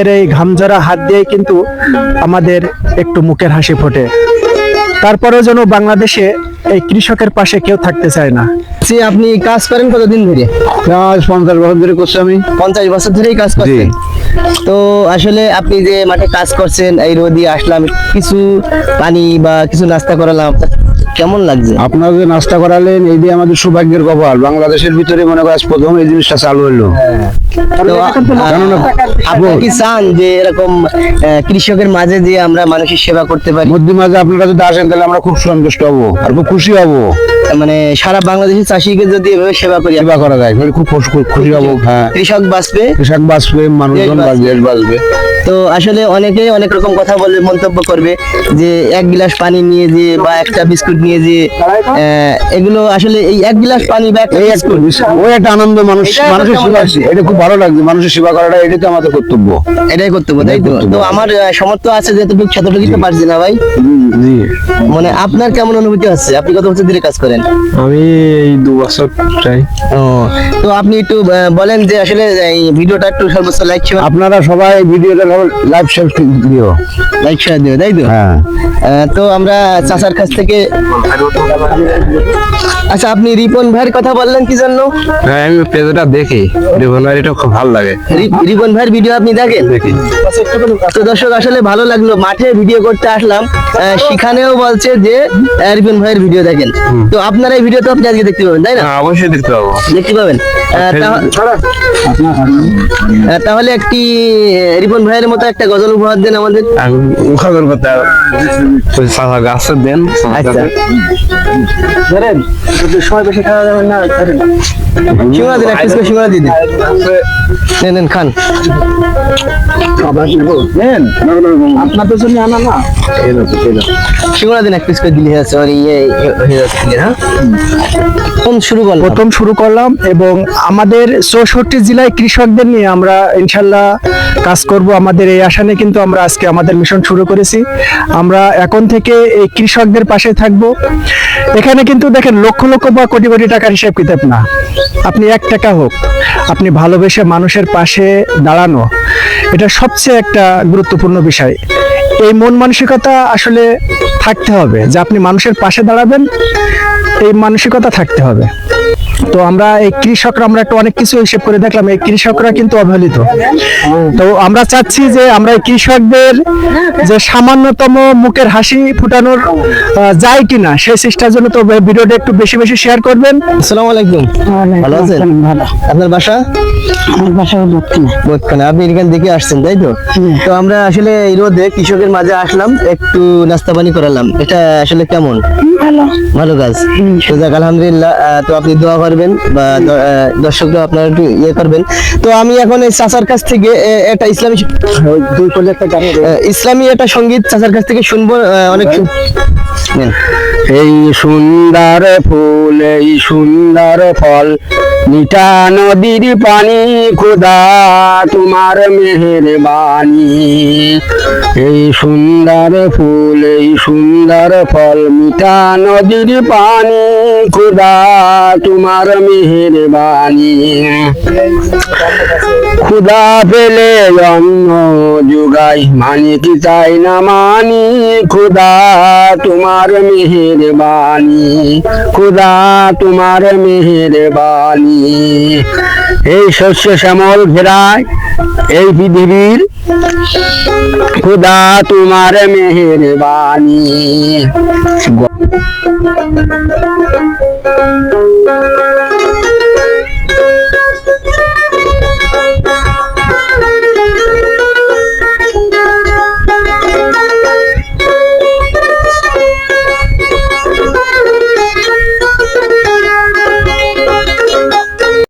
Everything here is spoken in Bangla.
এর এই ঘামজরা হাত দিয়ে কিন্তু আমাদের একটু মুখের হাসি ফোটে। তারপরেও যেন বাংলাদেশে এই কৃষকের পাশে কেউ থাকতে চায় না। আপনি কাজ করেন কতদিন ধরে? আজ পঞ্চাশ বছর ধরে করছি আমি। পঞ্চাশ বছর ধরেই কাজ করছেন? তো আসলে আপনি যে মাঠে কাজ করছেন এই রোদি আসলাম কিছু পানি বা কিছু নাস্তা করালাম কেমন লাগছে? আপনারা যে নাস্তা করালেন এই দিয়ে আমাদের সৌভাগ্যের কপাল। বাংলাদেশের ভিতরে মনে করেন প্রথম এই জিনিসটা চালু হলো কেননা আপনারা কি চান যে এরকম কৃষকের মাঝে যে আমরা মানুষের সেবা করতে পারি? মধ্যে মাঝে আপনারা যদি আসেন তাহলে আমরা খুব সন্তুষ্ট হব আর খুব খুশি হব। মানে সারা বাংলাদেশের চাষিকে যদি এভাবে সেবা করি সেবা করা যায় খুব খুশি হব হ্যাঁ। কৃষক বাঁচবে? কৃষক বাঁচবে মানুষজন দেশ বাঁচবে তো আসলে অনেকে অনেক রকম কথা বলবে মন্তব্য করবে যে এক গিলাস পানি নিয়ে যে বা একটা বিস্কুট যে এগুলো আসলে এই এক গিলাস পানি বা এই একটু ওই একটা আনন্দ মানুষ মানুষের সেবা? এটা খুব ভালো লাগছে মানুষের সেবা করাটা এটাই তো আমাদের কর্তব্য। এটাই করতে হবে তাই তো? তো আমার আহ, সামর্থ্য আছে যেটুকু সেতটুকু তো পারছি না ভাই। মানে আপনার কেমন অনুভূতি হচ্ছে? আপনি কত বছর ধরে কাজ করেন? আমি এই দু বছর চাই ও তো আপনি একটু বলেন যে আসলে এই ভিডিওটা একটু সর্বোচ্চ লাইক শেয়ার আপনারা সবাই ভিডিওটা লাইভ শেয়ার দিও। লাইক শেয়ার দিও তাই তো? হ্যাঁ। তো আমরা চাচার কাছ থেকে আচ্ছা আপনি রিপন ভাইয়ের কথা বললেন কি জন্য? হ্যাঁ আমি পেজটা দেখি। রিভনওয়ারিটা খুব ভালো লাগে। রিপন ভাইয়ের ভিডিও আপনি দেখেন? দেখি। তো দর্শক আসলে ভালো লাগল। মাঠে ভিডিও করতে আসলাম। সেখানেও বলছে যে রিপন ভাইয়ের ভিডিও দেখেন। তো আপনার এই ভিডিও তো আপনি আজকে দেখতে পাবেন তাই না? হ্যাঁ অবশ্যই দেখতে পাবো। দেখতে পাবেন। তাহলে একটি রিপন ভাইয়ের মতো একটা গজল উপহার দেন আমাদের। আমি মুখাগর কথা সাদা গাছের দেন। আচ্ছা। ধরেন সময় বেশি খাওয়া যাবে না ধরেন দিন এক পিস করে দিয়ে দিন। নেন নেন খান। নেন আপনাদের জন্য আনা না। দিন এক পিস করে দিলে ইয়ে হ্যাঁ কোন শুরু করলাম। প্রথম শুরু করলাম এবং আমাদের চৌষট্টি জেলায় কৃষকদের নিয়ে আমরা ইনশাল্লাহ কাজ করব আমাদের এই আশা নিয়ে কিন্তু আমরা আজকে আমাদের মিশন শুরু করেছি। আমরা এখন থেকে এই কৃষকদের পাশে থাকব। এখানে কিন্তু দেখেন লক্ষ লক্ষ বা কোটি কোটি টাকার হিসাব কিতাব না। আপনি এক টাকা হোক, আপনি ভালোবেসে মানুষের পাশে দাঁড়ানো, এটা সবচেয়ে একটা গুরুত্বপূর্ণ বিষয়। এই মন মানসিকতা আসলে থাকতে হবে। যে আপনি মানুষের পাশে দাঁড়াবেন, এই মানসিকতা থাকতে হবে। তো আমরা এই কৃষকরা আমরা একটু অনেক কিছু হিসেব করে দেখলাম এই কৃষকরা কিন্তু অবহেলিত। তো আমরা চাচ্ছি যে আমরা এই কৃষকদের যে সামান্যতম মুখের হাসি ফুটানোর যায় কিনা সেই চেষ্টার জন্য তো ভিডিওটা একটু বেশি বেশি শেয়ার করবেন। আসসালামু আলাইকুম। ভালো আছেন? ভালো। আপনার বাসা? আমার বাসা দক্ষিণে আপনি এখান থেকে আসছেন তাই তো? তো আমরা আসলে এই রোদে কৃষকের মাঝে আসলাম একটু নাস্তা পানি করালাম। এটা আসলে কেমন? ভালো। ভালো কাজ। তো যাক আলহামদুলিল্লাহ তো আপনি দোয়া করবেন বা দর্শকরা আপনারা একটু ইয়ে করবেন তো আমি এখন এই চাচার কাছ থেকে একটা ইসলামী দুই একটা গান ইসলামী একটা সংগীত চাচার কাছ থেকে শুনব আহ, অনেক। এই সুন্দর ফুল, এই সুন্দর ফল। মিঠা নদীর পানি, খুদা তোমার মেহেরবানি। এই সুন্দর ফুল, এই সুন্দর ফল, মিঠা নদীর পানি, খুদা তোমার মেহেরবানি। খুদা পেলে অন্ন যুগাই মানি কি চাই না মানি? খুদা তোমার মেহের মেহেরবানি খুদা তোমার মেহের মেহেরবানি এই শস্য শ্যামল ঘেরায় এই পৃথিবীর খুদা তোমার মেহেরবানি আহ,